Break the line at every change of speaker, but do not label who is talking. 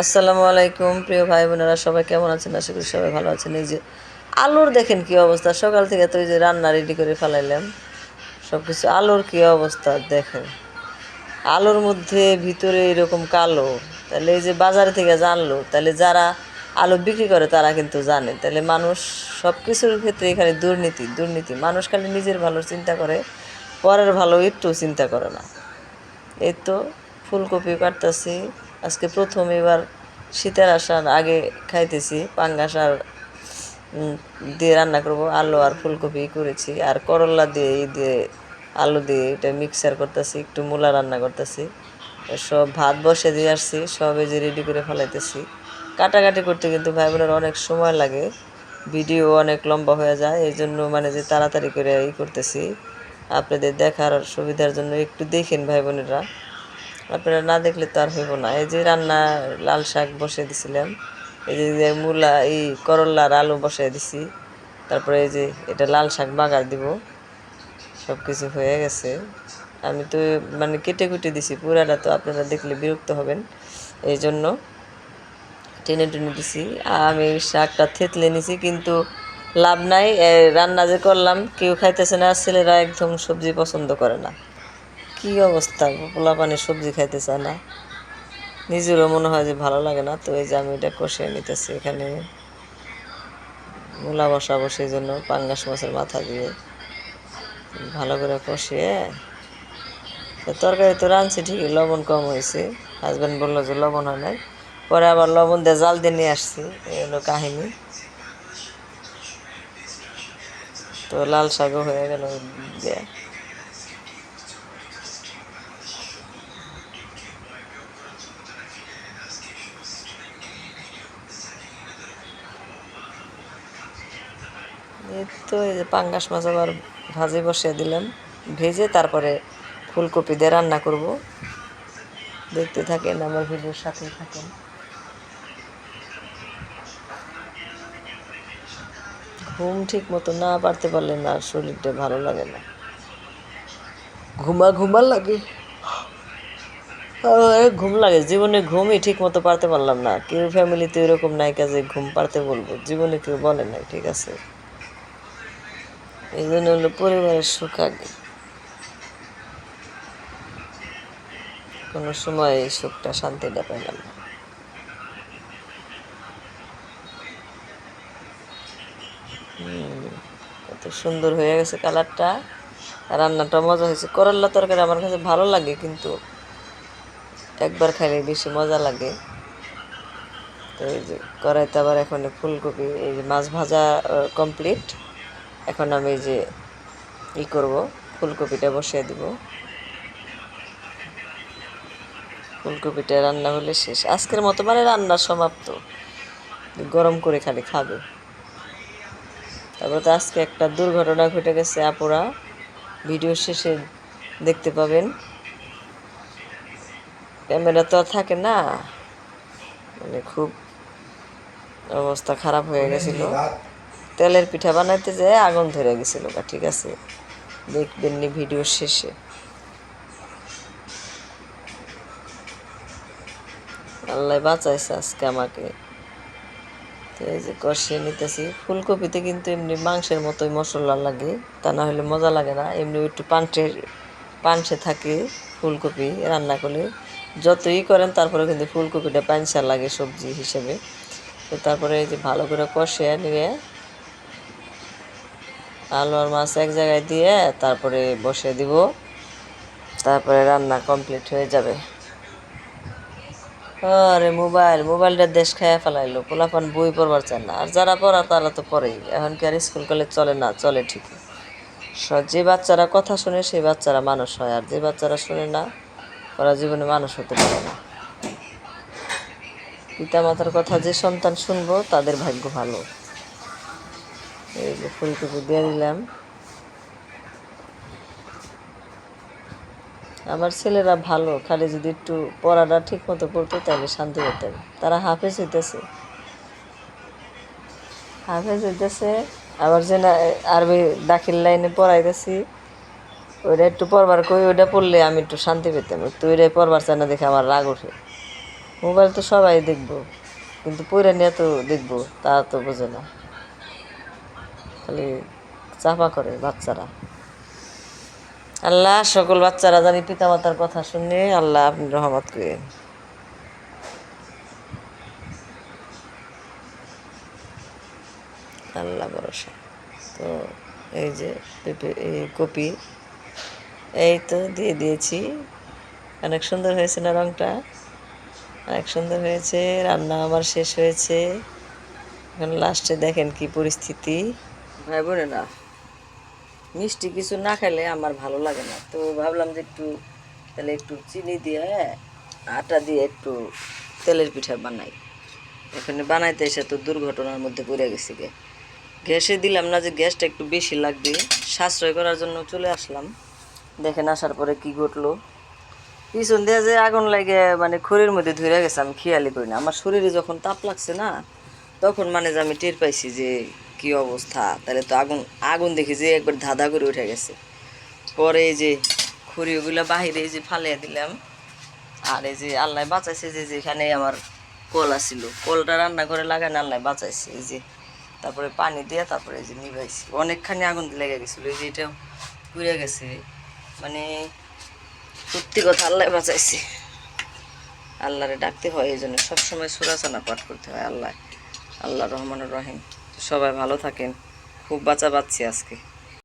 আসসালামু আলাইকুম, প্রিয় ভাই বোনেরা, সবাই কেমন আছেন? আশা করি সবাই ভালো আছেন। এই যে আলুর দেখেন কি অবস্থা? সকাল থেকে তো এই যে রান্না রেডি করে ফেলাইলাম। সব কিছু আলুর কি অবস্থা দেখেন। আলুর মধ্যে ভিতরে এরকম কালো। তাহলে এই যে বাজারে থেকে জানলো তাহলে যারা আলু বিক্রি করে, তারা কিন্তু জানে। তাহলে মানুষ সব কিছুর ক্ষেত্রে এখানে দুর্নীতি দুর্নীতি। মানুষ খালি নিজের ভালো চিন্তা করে, পরের ভালো একটু চিন্তা করে না। এই তো ফুলকপি কাটতেছি। আজকে প্রথম এবার শীতের আসার আগে খাইতেছি, পাঙ্গাস আর দিয়ে রান্না করব, আলু আর ফুলকপি করেছি। আর করলা দিয়ে দিয়ে আলু দিয়ে এটা মিক্সার করতেছি, একটু মূলা রান্না করতেছি। সব ভাত বসে দিয়ে আসছি, সব এই যে রেডি করে ফেলাইতেছি। কাটাকাটি করতে কিন্তু ভাই বোনের অনেক সময় লাগে, ভিডিও অনেক লম্বা হয়ে যায়, এই জন্য মানে যে তাড়াতাড়ি করে ই করতেছি। আপনাদের দেখার সুবিধার জন্য একটু দেখেন ভাই বোনেরা আপনারা না দেখলে তো আর হইব না। এই যে রান্না লাল শাক বসিয়ে দিছিলাম, এই যে মূলা, এই করলার আলু বসিয়ে দিছি, তারপরে এই যে এটা লাল শাক বাগার দিব সব কিছু হয়ে গেছে। আমি তো মানে কেটে কুটে দিছি, পুরাটা তো আপনারা দেখলে বিরক্ত হবেন, এই জন্য টেনে টেনে দিছি। আমি শাকটা থেতলে নিছি, কিন্তু লাভ নাই রান্না যে করলাম, কেউ খাইতেছে না ছেলেরা একদম সবজি পছন্দ করে না। কি অবস্থা? পোলা পানি সবজি খাইতে চায় না। নিজেরও মনে হয় যে ভালো লাগে না, তো এই যে আমি এটা কষিয়ে নিতেছি এখানে। মূলা বসাবো সেই জন্য পাঙ্গাস মাছের মাথা দিয়ে। ভালো করে কষিয়ে। তরকারি তো রাঁধছি ঠিকই, লবণ কম হয়েছে। হাজব্যান্ড বলল যে লবণ হয় নাই। পরে আবার লবণ দিয়ে জাল দিয়ে নিয়ে আসছি, এই হলো কাহিনী। তো লাল শাকও হয়ে গেল। দিয়ে তো এই যে পাঙ্গাস মাছ আবার ভাজি বসিয়ে দিলাম। ভেজে তারপরে ফুলকপি দিয়ে রান্না করব। দেখতে থাকেন, আমার ভিডিওর সাথে থাকেন। ঘুম ঠিক মতো না পারতে পারলে না শরীরটা ভালো লাগে না। ঘুমা ঘুমা লাগে। ঘুম লাগে। জীবনে ঘুমই ঠিক মতো পারতে পারলাম না। কেউ ফ্যামিলিতে এরকম নাই কাজে ঘুম পারতে বলব। জীবনে কেউ বলে নাই, ঠিক আছে? এই জন্য হলো পরিবারের সুখ আগে কোনো সময় এই সুখটা শান্তিটা পেলাম না কত সুন্দর হয়ে গেছে কালারটা। রান্নাটা মজা হয়েছে। করল্লা তরকারি আমার কাছে ভালো লাগে কিন্তু একবার খাইলে বেশি মজা লাগে। তো এই যে কড়াইতে আবার এখন ফুলকপি এই যে মাছ ভাজা কমপ্লিট এখন আমি যে ই করব ফুলকপিটা বসিয়ে দিব। ফুলকপিটা রান্না হলে শেষ। আজকের মতো মানে রান্না সমাপ্ত। গরম করে খালি খাবে। তারপরে তো আজকে একটা দুর্ঘটনা ঘটে গেছে আপুরা। ভিডিও শেষে দেখতে পাবেন। ক্যামেরা তো আর থাকে না। মানে খুব অবস্থা খারাপ হয়ে গেছিল। তেলের পিঠা বানাইতে যেয়ে আগুন ধরে গেছিল বা ঠিক আছে? দেখবেন নি ভিডিও শেষে। আল্লাহ বাঁচাইছে আজকে আমাকে। এই যে কষিয়ে নিতেছি। ফুলকপিতে কিন্তু এমনি মাংসের মতোই মশলা লাগে, তা না হলে মজা লাগে না। এমনি একটু পাঞ্চের পাঞ্চে থাকে ফুলকপি রান্না করলে। যতই করেন তারপরে কিন্তু ফুলকপিটা পাঞ্চা লাগে সবজি হিসেবে। তো তারপরে এই যে ভালো করে কষিয়ে নিয়ে আলু আর মাছ এক জায়গায় দিয়ে তারপরে বসিয়ে দিব। তারপরে রান্না কমপ্লিট হয়ে যাবে। আরে মোবাইল, মোবাইলটা দেশ খাইয়া ফেলাইলো, পোলাপান বই পড়বার চায় না। আর যারা পড়া তারা তো পড়েই। এখন কি আর স্কুল কলেজ চলে? না, চলে ঠিকই। স- যে বাচ্চারা কথা শুনে সেই বাচ্চারা মানুষ হয়। আর যে বাচ্চারা শুনে না, ওরা জীবনে মানুষ হতে পারে না। পিতা মাতার কথা যে সন্তান শুনব, তাদের ভাগ্য ভালো। এই যে ফুলকপি দিয়ে দিলাম। আমার ছেলেরা ভালো, খালি যদি একটু পড়াটা ঠিক মতো পড়তো তাহলে শান্তি পেতেন তারা হাফেজ হইতেছে। হাফেজ হইতেছে, আবার যে আরবি দাখিল লাইনে পড়াইতেছি, ওইটা একটু পড়বার কই, ওইটা পড়লে আমি একটু শান্তি পেতাম। একটু ওইটাই পড়বার চায় না দেখে আমার রাগ ওঠে। মোবাইল তো সবাই দেখব, কিন্তু পইরা নিয়ে তো দেখব, তা তো বোঝে না। খালি চাপা করে বাচ্চারা। আল্লাহ, সকল বাচ্চারা জানি পিতামাতার কথা শুনে আল্লাহ আপনি রহমত করেন। আল্লাহ ভরসা। তো এই যে পেঁপে, এই কপি, এই তো দিয়ে দিয়েছি। অনেক সুন্দর হয়েছে না রঙটা অনেক সুন্দর হয়েছে, রান্না আমার শেষ হয়েছে। এখন লাস্টে দেখেন কি পরিস্থিতি। ভাই বোনে না মিষ্টি কিছু না খেলে আমার ভালো লাগে না। তো ভাবলাম যে একটু, তাহলে একটু চিনি দিয়ে, আটা দিয়ে একটু তেলের পিঠা বানাই। এখানে বানাইতে এসে তো দুর্ঘটনার মধ্যে পড়ে গেছি গে। গ্যাসে দিলাম না যে গ্যাসটা একটু বেশি লাগবে। সাশ্রয় করার জন্য চলে আসলাম। দেখেন আসার পরে কি ঘটলো। পিছন দিয়ে যে আগুন লাগে মানে খড়ির মধ্যে ধরে গেছে, আমি খেয়ালি করি না। আমার শরীরে যখন তাপ লাগছে না, তখন মানে যে আমি টের পাইছি যে কি অবস্থা? তাহলে তো আগুন আগুন দেখি যে একবার ধাঁধা করে উঠে গেছে। পরে এই যে খড়িগুলো বাহিরে এই যে ফালিয়ে দিলাম। আর এই যে আল্লাহ বাঁচাইছে যে যেখানে আমার কল আছিল কলটা রান্নাঘরে লাগানো আল্লাহ বাঁচাইছে। এই যে তারপরে পানি দিয়ে তারপরে এই যে নিভাইছি। অনেকখানি আগুন লেগে গেছিল। এই যে এটা পুড়ে গেছে। মানে সত্যি কথা আল্লাহ বাঁচাইছে। আল্লাহরে ডাকতে হয়, এই জন্য সবসময় সুরাচানা পাঠ করতে হয় আল্লাহ। আল্লাহ রহমান রহিম। সবাই ভালো থাকেন। খুব বাঁচা বাচ্ছি আজকে।